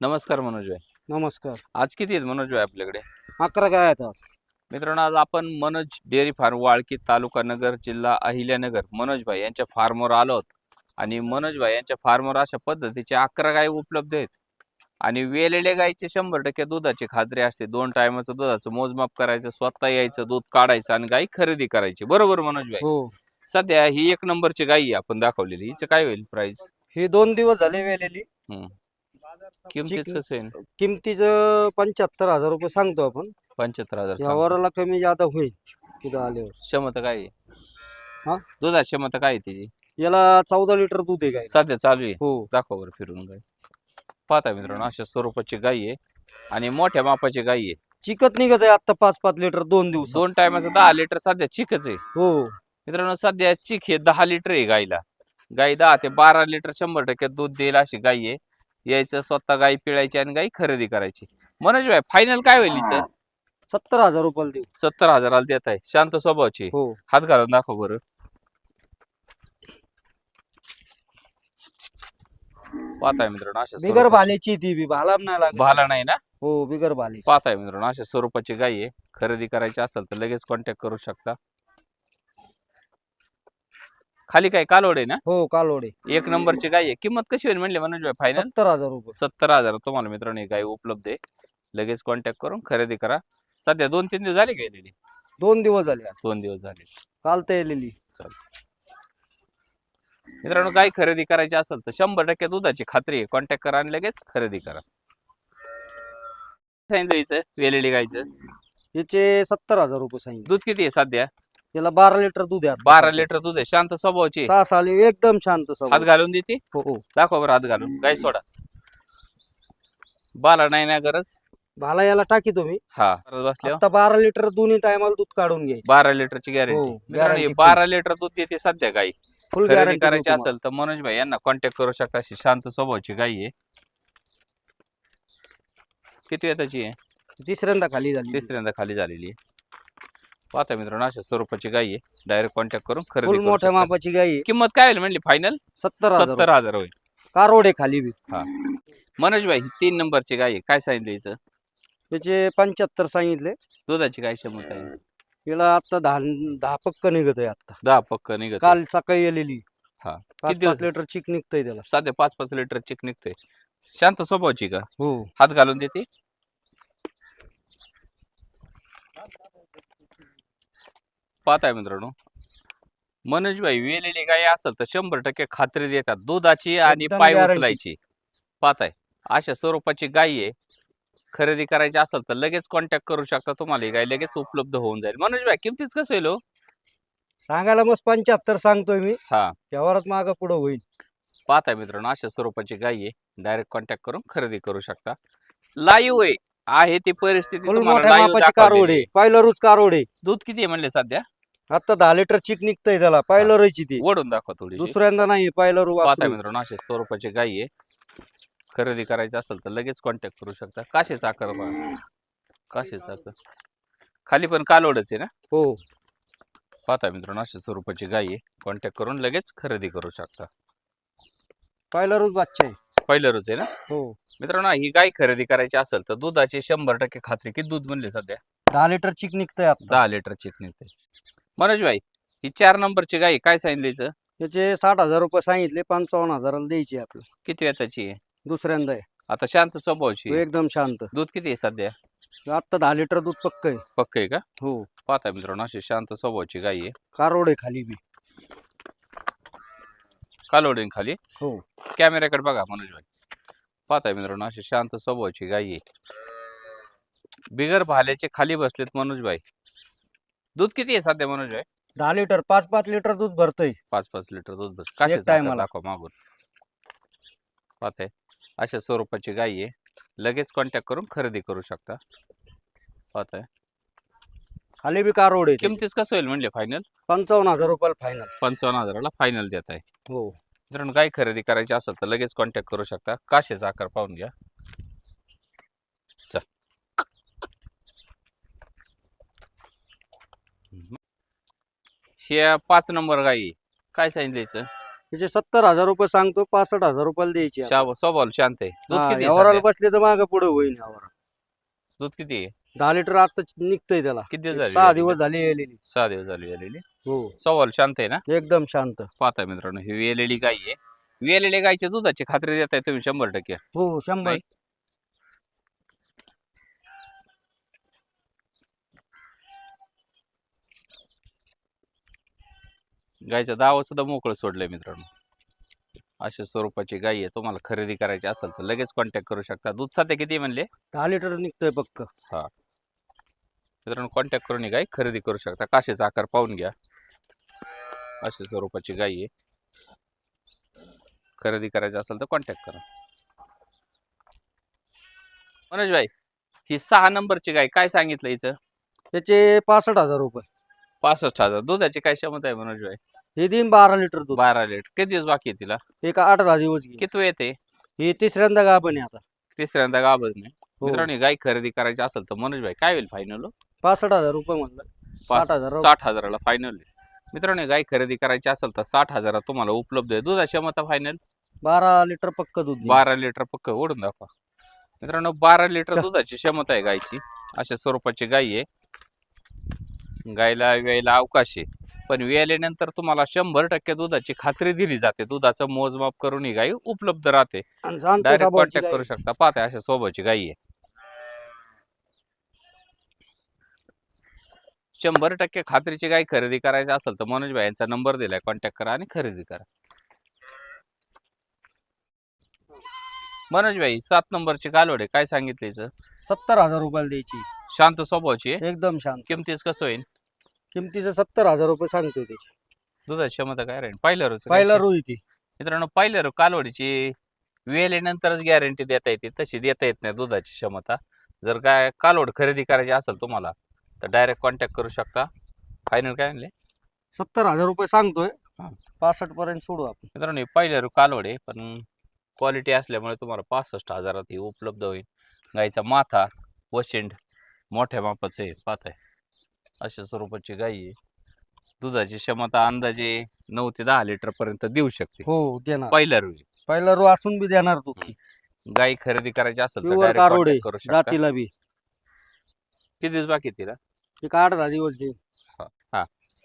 नमस्कार मनोज भाई नमस्कार. आज किती आहेत मनोज भाई आपल्याकडे? अकरा गाय आहेत आज. मित्रांनो आज आपण मनोज डेअरी फार्म वाळकी तालुका नगर जिल्हा अहिल्यानगर मनोज भाई यांच्या फार्मवर आलो आहोत. आणि मनोज भाई यांच्या फार्मवर अशा पद्धतीचे अकरा गाय उपलब्ध आहेत. आणि वेलेल्या गायचे शंभर टक्के दुधाची खात्री असते. दोन टायमाचं दुधाचं मोजमाप करायचं स्वतः यायचं दूध काढायचं आणि गाय खरेदी करायची. बरोबर मनोज भाई हो. सध्या ही एक नंबरची गाई आहे आपण दाखवलेली. हिचं काय होईल प्राइस ही दोन दिवस झाले वेलेली. किमतीच. कसं होईल किमतीचं पंच्याहत्तर हजार रुपये सांगतो आपण. पंच्याहत्तर हजार सांगतो. यावराला कमी जादा होईल तिथं आल्यावर. क्षमता काय आहे? हा? दुधाची क्षमता काय आहे त्याची याला चौदा लिटर दूध आहे गाय सध्या चालू आहे? हो. दाखवा बरं फिरून गाय पाहता मित्रांनो अशा स्वरूपाची गाई आहे आणि मोठ्या मापाची गाई आहे. चिकत निघत आहे आता पाच पाच लिटर दोन दिवस दोन टायमाचं दहा लिटर सध्या चिकच आहे. हो. मित्रांनो सध्या चिक हे दहा लिटर आहे गाईला. गाई दहा ते बारा लिटर शंभर टक्के दूध देईल अशी गाई आहे. यायचं स्वतः गाई पिळायची आणि गाई खरेदी करायची. मनोज भाई फायनल काय होईल हिचं? सत्तर हजार रुपयाला देऊ. सत्तर हजाराला देत आहे. शांत स्वभावाची. हो. हात घालून दाखव बरं. पाहताय मित्रांनो अशा बिगर स्वरूपाची- भाल्याची ती बी भाला नाही लागत. भाला नाही ना? हो बिगर भाले पाहताय मित्रांनो अशा स्वरूपाची गाय आहे. खरेदी करायची असेल तर लगेच कॉन्टॅक्ट करू शकता. खाली काय कालवड आहे ना? हो कालोडे एक नंबरची गाय आहे. किंमत कशी होईल म्हणले मनोज भाई फायनल सत्तर हजार रुपये. सत्तर हजार. तुम्हाला मित्रांनो ही गाय उपलब्ध आहे. लगेच कॉन्टॅक्ट करून खरेदी करा. सध्या दोन तीन दिवस झाले गेलेली दोन दिवस झाले आज. दोन दिवस झाले. काल तर मित्रांनो गाय खरेदी करायची असेल तर शंभर टक्के दुधाची खात्री आहे. कॉन्टॅक्ट करा आणि लगेच खरेदी करा. सांगितलं हिचं वेलेली गायचं? याचे सत्तर हजार रुपये सांगितले. दूध किती आहे सध्या? याला बारा लिटर दूध आहे. बारा लिटर दूध आहे. शांत स्वभावाची सहा साली एकदम शांत हात स्वभाव. घालून देते? हो हो. दाखवा बरं हात घालून. गाय सोडा. बाला नाही ना गरज? भाला याला टाकी तुम्ही. हा. बसल्या आता बारा लिटर दोन्ही टायमाला दूध काढून घ्यायचे. बारा लिटरची हो, गॅरंटी मित्रांनो ही guarantee बारा लिटर दूध देते सध्या गाई. फुल खरेदी गॅरंटी करायची असेल तर मनोज भाई यांना कॉन्टॅक्ट करू शकता. अशी शांत स्वभावाची गाई आहे. किती वेताची आहे? तिसऱ्यांदा खाली झाली. तिसऱ्यांदा खाली झालेली आहे. पाहता मित्रांनो अशा स्वरूपाची गाई आहे. डायरेक्ट कॉन्टॅक्ट करून खरेदी फुल मोठ्या. मापाची गाई आहे. किंमत काय होईल म्हणली? फायनल सत्तर सत्तर हजार होईल. कारोड आहे खाली बी. मनोज भाई ही तीन नंबरची गाई आहे. काय सांगितलं हिचं? त्याचे पंच्याहत्तर सांगितले. दुधाची काय क्षमता आहे? याला आता दहा दहा पक्क निघत आहे आता. दहा पक्क निघत. काल सकाळी येलेली हा. पाच किती दिवस पाच लिटर चिक निघतंय त्याला. सध्या पाच पाच लिटर चिक निघते शांत स्वभावाची का? हो. हात घालून देते? पाहताय मित्रांनो. मनोज भाई वेलेली गाय असेल तर शंभर टक्के खात्री देतात. दुधाची आणि एकदम पाय guarantee. उचलायची. पाहताय. अशा स्वरूपाची गाय आहे. खरेदी करायची असेल तर लगेच कॉन्टॅक्ट करू शकता तुम्हाला. ही गाय लगेच उपलब्ध होऊन जाईल. मनोज भाई किमतीच कसं होईल हो? सांगायला मस्त पंच्याहत्तर सांगतोय मी. हा. व्यवहारात माग पुढे होईल. पाहताय मित्रांनो अशा स्वरूपाची गाय आहे. डायरेक्ट कॉन्टॅक्ट करून खरेदी करू शकता. लाईव्ह आहे. आहे ती परिस्थिती फुल तुम्हाला मोठ्या live मापाची कारोड. दाखवलेली आहे आहे. पायलरूच कारोड. आहे दूध किती आहे म्हणले सध्या? आता दहा लिटर चिक निघतंय त्याला पायलरची ती ओढून दाखवा थोडी दुसऱ्यांदा नाही पायलरू पाहता मित्रांनो अशा स्वरूपाची गाय आहे. खरेदी करायची असेल तर लगेच कॉन्टॅक्ट करू शकता. काशेचा आकार बघा. काशेचा आकार. खाली पण कालोडच आहे ना? हो. पाहता मित्रांनो अशा स्वरूपाची गाय आहे. कॉन्टॅक्ट करून लगेच खरेदी करू शकता. पायलरूच बादशा आहे. पहिलं रोज आहे ना? हो. मित्रांनो ही गाय खरेदी करायची असेल तर दुधाची शंभर टक्के खात्री किती दूध म्हणले सध्या. दहा लिटर चिक निघतंय आता. दहा लिटर चिक निघते मनोज भाई ही चार नंबरची गाय काय सांगितलं हिचं? त्याचे साठ हजार रुपये सांगितले पंचावन्न हजाराला द्यायची आपलं. किती वेताची आहे दुसऱ्यांदा आहे. आता शांत स्वभावची आहे. एकदम शांत. दूध किती आहे सध्या? आता दहा लिटर दूध पक्क आहे. पक्क आहे का? हो. पाहता मित्रांनो अशी शांत स्वभावाची गाय आहे. कारोड आहे खाली बी. कालोडीन खाली? हो. कॅमेऱ्याकडे बघा मनोज भाई पाहताय मित्रांनो अशी शांत स्वभावाची गाय आहे. बिगर भाल्याचे खाली बसलेत मनोज भाई दूध किती आहे सध्या मनोज भाई दहा लिटर पाच पाच लिटर दूध भरतय. पाच पाच लिटर दूध बस कशा time ला. दाखवा मागून. अशा स्वरूपाची गाय आहे. लगेच कॉन्टॅक्ट करून खरेदी करू शकता. पाहताय. खाली बी कारोड आहे ते. किमतीच कसं होईल म्हणले फायनल पंचावन्न हजार रुपयाला फायनल पंचावन्न हजाराला फायनल देत आहे हो. मित्रांनो गाय खरेदी करायची असेल तर लगेच कॉन्टॅक्ट करू शकता. काशेचा आकार पाहून घ्या. हे पाच नंबर गाई काय सांगितलं? त्याचे सत्तर हजार रुपये सांगतो पासष्ट हजार रुपयाला द्यायची. शा- स्वभाव शांत आहे. दूध हा, किती आहे यावराला सध्या? बसले तर मागं पुढे होईल यावर. दूध किती आहे? दहा लिटर आता निघतंय त्याला. किती दिवस एक झाले सहा? दिवस झाले यायलेली. सहा दिवस झाले आलेली हो. स्वभाव शांत आहे ना? एकदम शांत. पाहता मित्रांनो ही वेलेली गाय आहे. वेलेली गायच्या दुधाची खात्री देताय तुम्ही शंभर टक्के. हो शंभर. नाही. गायचं दावा सुद्धा मोकळं सोडलंय मित्रांनो. अशा स्वरूपाची गाय आहे. तुम्हाला खरेदी करायची असेल तर लगेच कॉन्टॅक्ट करू शकता. दूध सध्या किती म्हणले? दहा लिटर निघतोय पक्क. मित्रांनो कॉन्टॅक्ट करून ही गाय खरेदी करू शकता. काशेचा आकार पाहून घ्या. अशा स्वरूपाची गाय आहे. खरेदी करायची असेल तर कॉन्टॅक्ट करा. मनोज भाई ही सहा नंबरची गाय काय सांगितलं हिचं? त्याचे पासष्ट हजार रुपये. पासष्ट हजार. दुधाची काय क्षमता आहे मनोज भाई हे दिन बारा लिटर दूध. बारा लिटर. किती दिवस बाकी आहे तिला? एक आठ दहा दिवस किती वेळ येते? हे तिसऱ्यांदा गाभण आहे आता. तिसऱ्यांदा गाभत नाही हो. मित्रांनो ही गाय खरेदी करायची असेल तर मनोज भाई काय होईल फायनल पासष्ट हजार रुपये म्हणलं. पाच साठ हजार साठ हजाराला फायनल मित्रांनो ही गाय खरेदी करायची असेल तर साठ हजारात तुम्हाला उपलब्ध आहे. दुधाची क्षमता फायनल बारा लिटर पक्क दूध. बारा लिटर पक्क ओढून दाखवा. मित्रांनो बारा लिटर दुधाची क्षमता आहे गायची अशा स्वरूपाची गाय आहे. गायला वेळेला अवकाश आहे. पण वेळेनंतर तुम्हाला शंभर टक्के दुधाची खात्री दिली जाते. दुधाचं मोजमाप करून ही गाय उपलब्ध राहते. डायरेक्ट स्वभावाची कॉन्टॅक्ट करू शकता. पाहता अशा सोबतची गाय आहे. शंभर टक्के खात्रीची गाय खरेदी करायची असेल तर मनोज भाई यांचा नंबर दिलाय. कॉन्टॅक्ट करा आणि खरेदी करा. मनोज भाई सात नंबरची कालवड काय सांगितलं? सत्तर हजार रुपयाला द्यायची. शांत स्वभावची आहे. एकदम शांत. किमतीच कसं होईल? किमतीचं सत्तर हजार रुपये सांगतोय त्याची. दुधाची क्षमता काय राहील? पहिल्या रोज पहिला रोई ती. मित्रांनो पहिल्या रो कालवडीची वेळेनंतरच गॅरंटी देता येते तशी देता येत नाही दुधाची क्षमता. जर काय कालवड खरेदी करायची असेल तुम्हाला तर डायरेक्ट कॉन्टॅक्ट करू शकता. फायनल काय म्हणले? सत्तर हजार रुपये सांगतोय. पासष्ट पर्यंत सोडू आपण. मित्रांनो ही पहिल्या रो कालवड आहे पण क्वालिटी असल्यामुळे तुम्हाला पासष्ट हजारात ही उपलब्ध होईल. गाईचा माथा वशिंड मोठ्या मापाचं आहे पाहताय. अशा स्वरूपाची गाई आहे. दुधाची क्षमता अंदाजे नऊ ते दहा लिटर पर्यंत देऊ शकते. हो देणार. पहिल्या रुई पहिला रो असून बी देणार तू. गाई खरेदी करायची असेल तर Pure direct कारोड contact आहे, करू शकता. जातीला बी. किती दिवस बाकी आहे तिला? एक आठ दहा दिवस घेईल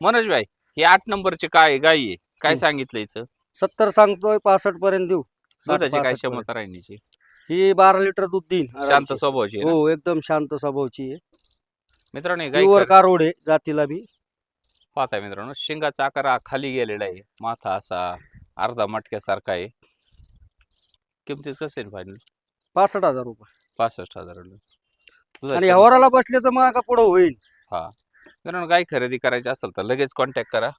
मनोज भाई ही आठ नंबरची काय गाई आहे? काय हम्म. सांगितलं हिचं? सत्तर सांगतोय पासष्ट पर्यंत देऊ. साठ, दुधाची काय पर्यंत. क्षमता राहील हिची? ही बारा लिटर दूध देईन. शांत आरामशीर. स्वभावची आहे ना? हो एकदम शांत स्वभावची आहे. मित्रांनो ही गाई प्युअर खर- कारोड आहे जातीला बी. पाहताय मित्रांनो शिंगाचा आकार हा खाली गेलेला आहे. माथा असा अर्धा मटक्यासारखा आहे. किमतीच कसं आहे फायनल पासष्ट हजार रुपये. पासष्ट हजार. आणि ह्यावराला बसले तर मग पुढे होईल. मित्रांनो गाय खरेदी करायची असेल तर लगेच कॉन्टॅक्ट करा.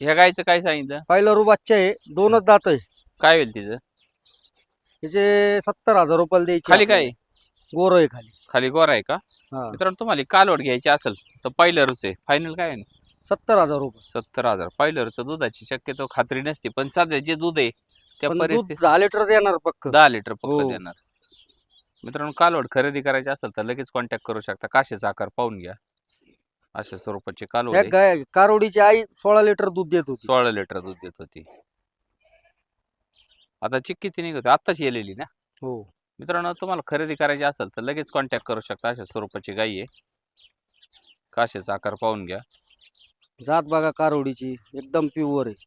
ह्या गायचं काय सांगितलं? पहिला रू बच्चा आहे दोनच दात आहे. काय होईल तिचं? त्याचे सत्तर हजार रुपयाला द्यायचे खाली काय? आहे? गोर आहे खाली. खाली गोरा आहे का? हा. मित्रांनो तुम्हाला कालवड घ्यायची असेल तर पहिलं रुच आहे. फायनल काय आहे? सत्तर हजार रुपये. सत्तर हजार. पहिलं रुचं दुधाची शक्यतो खात्री नसते पण सध्या जे दूध आहे त्या पण दूध परिस्थितीत दहा लिटर देणार पक्क. दहा लिटर पक्क हो. देणार. मित्रांनो कालवड खरेदी करायची असेल तर लगेच कॉन्टॅक्ट करू शकता. काशेचा आकार पाहून घ्या. अशा स्वरूपाची कालवड ह्या आहे. गाय कारोडीची आई सोळा लिटर दूध देत होती. सोळा लिटर दूध देत होती. आता चिक किती निघत आत्ताच येलेली ना? हो. मित्रांनो तुम्हाला खरेदी करायची असेल तर लगेच कॉन्टॅक्ट करू शकता. अशा स्वरूपाची गाई आहे. काशेचा आकार पाहून घ्या. जात बघा कारोडीची. एकदम प्युअर आहे.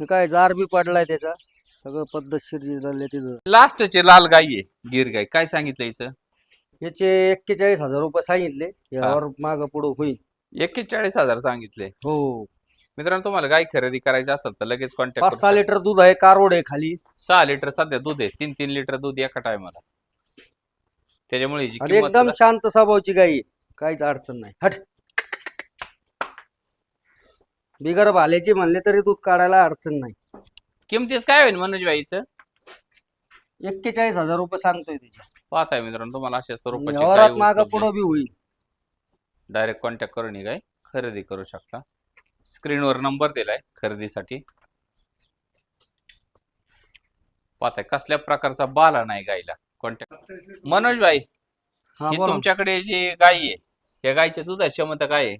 हे काय जार बी पडलाय त्याचा? सगळं पद्धतशीर झाले. तिथं लास्टचे लाल गाई आहे गिर गाई. काय सांगितलं हिचं याचे एक्केचाळीस हजार रुपये सांगितले. यावर माग पुढं होईल. एक्केचाळीस हजार सांगितले. हो. मित्रांनो तुम्हाला गाय खरेदी करायची असेल तर लगेच पाच कॉन्टॅक्ट सहा लिटर दूध आहे कारोड आहे खाली. सहा लिटर सध्या दूध आहे तीन तीन लिटर दूध एका टायमाला. त्याच्यामुळे हिची आणि किंमत एकदम सुद्धा- शांत स्वभावची गाई आहे. काहीच अडचण नाही. हट. बिगर भाल्याची म्हणले तरी दूध काढायला अडचण नाही. किमतीच काय होईल मनोज बाईचं एक्केचाळीस हजार रुपये सांगतोय त्याची. पाहताय मित्रांनो तुम्हाला अशा स्वरूपाची व्यवहारात माग पुढं बी होईल. डायरेक्ट कॉन्टॅक्ट करून ही गाय खरेदी करू शकता. स्क्रीनवर नंबर दिलाय खरेदीसाठी. पाहताय कसल्या प्रकारचा बाला नाही गायला कॉन्टॅक्ट मनोज भाई हा बोला. तुमच्याकडे जी गाय आहे या गायच्या दुधाची क्षमता काय आहे?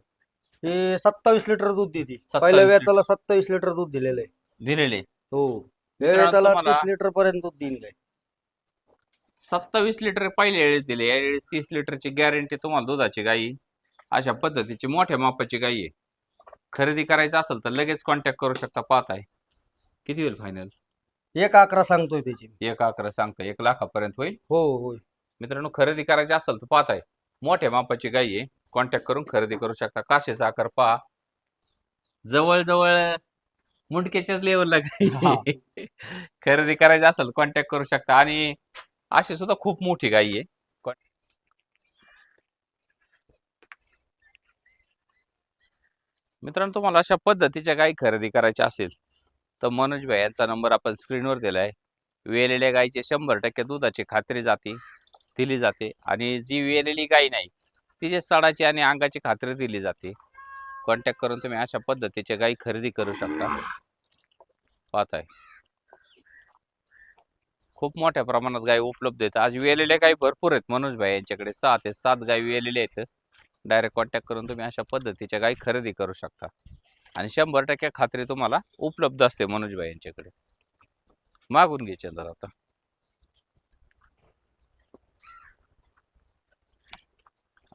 हे सत्तावीस लिटर दूध देते. 27 पहिल्या. वेताला सत्तावीस लिटर दूध दिलेलं आहे. दिलेले. हो. मित्रांनो, या वेताला तुम्हाला- तीस लिटर पर्यंत दूध गाय सत्तावीस लिटर पहिल्या वेळेस दिले या वेळेस तीस लिटरची गॅरंटी तुम्हाला दुधाची गाई अशा पद्धतीची मोठ्या मापाची गाई आहे. खरेदी करायचं असेल तर लगेच कॉन्टॅक्ट करू शकता. पाहत आहे किती होईल फायनल एक अकरा सांगतोय त्याची एक अकरा सांगता एक लाखापर्यंत होईल? हो होय मित्रांनो खरेदी करायची असेल तर पाहत आहे मोठ्या मापाची गाई आहे. कॉन्टॅक्ट करून खरेदी करू शकता. काशेचा आकार पहा. जवळजवळ मुंडक्याच्याच लेवलला आहे. खरेदी करायची असेल कॉन्टॅक्ट करू शकता. आणि अशी सुद्धा खूप मोठी गाई आहे. मित्रांनो तुम्हाला अशा पद्धतीच्या गाई खरेदी करायच्या असेल तर मनोज भाई यांचा नंबर आपण स्क्रीनवर दिला आहे वेलेल्या गाईचे शंभर टक्के दुधाची खात्री जाते दिली जाते. आणि जी वेलेली गाई नाही तिचे सडाची आणि अंगाची खात्री दिली जाते. कॉन्टॅक्ट करून तुम्ही अशा पद्धतीच्या गाई खरेदी करू शकता. पाहत आहे खूप मोठ्या प्रमाणात गाई उपलब्ध आहेत. आज वेलेल्या गाई भरपूर आहेत मनोज भाई यांच्याकडे सहा ते सात गाई वेलेल्या आहेत. डायरेक्ट कॉन्टॅक्ट करून तुम्ही अशा पद्धतीच्या गाई खरेदी करू शकता. आणि शंभर टक्के खात्री तुम्हाला उपलब्ध असते मनोजबाई यांच्याकडे. मागून घ्यायचे जर आता.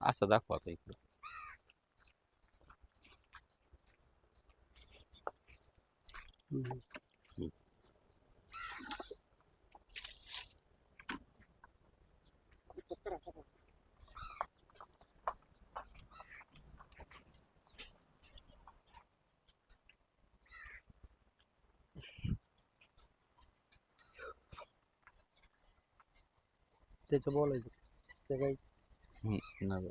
असं दाखवा आता इकडं. त्याचं बोलायचं ते काही हम्म, नाही.